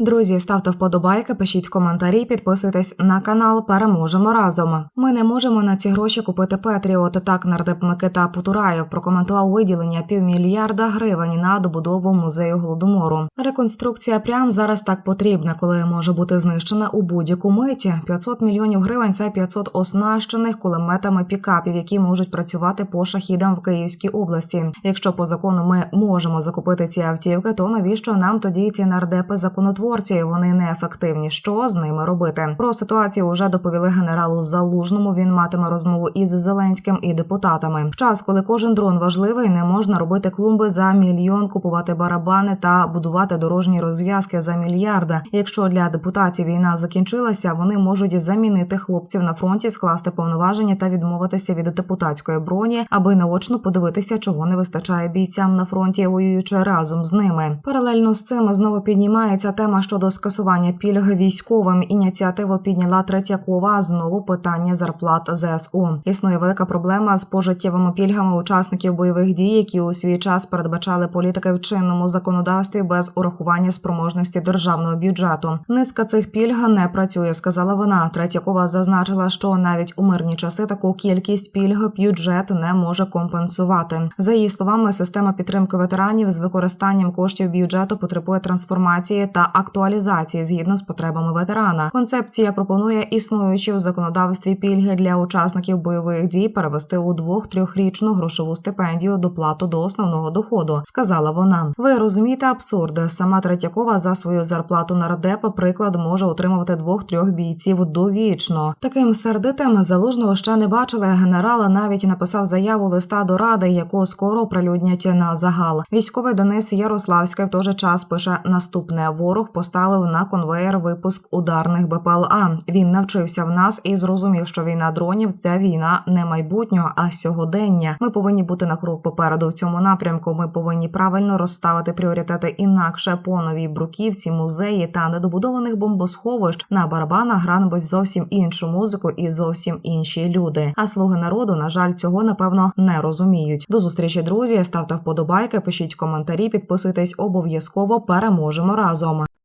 Друзі, ставте вподобайки, пишіть коментарі, підписуйтесь на канал. Переможемо разом. Ми не можемо на ці гроші купити Петріот. Так нардеп Микита Путураєв прокоментував виділення півмільярда гривень на добудову музею голодомору. Реконструкція прям зараз так потрібна, коли може бути знищена у будь-яку миті. 500 мільйонів гривень це 500 оснащених кулеметами пікапів, які можуть працювати по шахідам в Київській області. Якщо по закону ми можемо закупити ці автівки, то навіщо нам тоді ці нардепи законотворці? Вони неефективні. Що з ними робити? Про ситуацію вже доповіли генералу Залужному. Він матиме розмову із Зеленським і депутатами. В час, коли кожен дрон важливий, не можна робити клумби за мільйон, купувати барабани та будувати дорожні розв'язки за мільярда. Якщо для депутатів війна закінчилася, вони можуть замінити хлопців на фронті, скласти повноваження та відмовитися від депутатської броні, аби наочно подивитися, чого не вистачає бійцям на фронті, воюючи разом з ними. Паралельно з цим знову піднімається тема щодо скасування пільг військовим. Ініціативу підняла Третьякова. Знову питання зарплат ЗСУ. Існує велика проблема з пожиттєвими пільгами учасників бойових дій, які у свій час передбачали політики в чинному законодавстві без урахування спроможності державного бюджету. Низка цих пільг не працює, сказала вона. Третьякова зазначила, що навіть у мирні часи таку кількість пільг бюджет не може компенсувати. За її словами, система підтримки ветеранів з використанням коштів бюджету потребує трансформації та актуалізації згідно з потребами ветерана. Концепція пропонує існуючі в законодавстві пільги для учасників бойових дій перевести у двох-трьохрічну грошову стипендію доплату до основного доходу, сказала вона. Ви розумієте абсурд. Сама Третьякова за свою зарплату на радепа приклад може отримувати двох-трьох бійців довічно. Таким сердитим залужного ще не бачили. Генерал навіть написав заяву листа до ради, яку скоро оприлюднять на загал. Військовий Денис Ярославський в той же час пише наступне: ворог поставив на конвеєр випуск ударних БПЛА. Він навчився в нас і зрозумів, що війна дронів це війна не майбутнього, а сьогодення. Ми повинні бути на крок попереду в цьому напрямку. Ми повинні правильно розставити пріоритети інакше по новій бруківці, музеї та недобудованих бомбосховищ на барабанах гранбуть зовсім іншу музику і зовсім інші люди. А слуги народу, на жаль, цього напевно не розуміють. До зустрічі, друзі. Ставте вподобайки, пишіть коментарі, підписуйтесь обов'язково. Переможемо разом.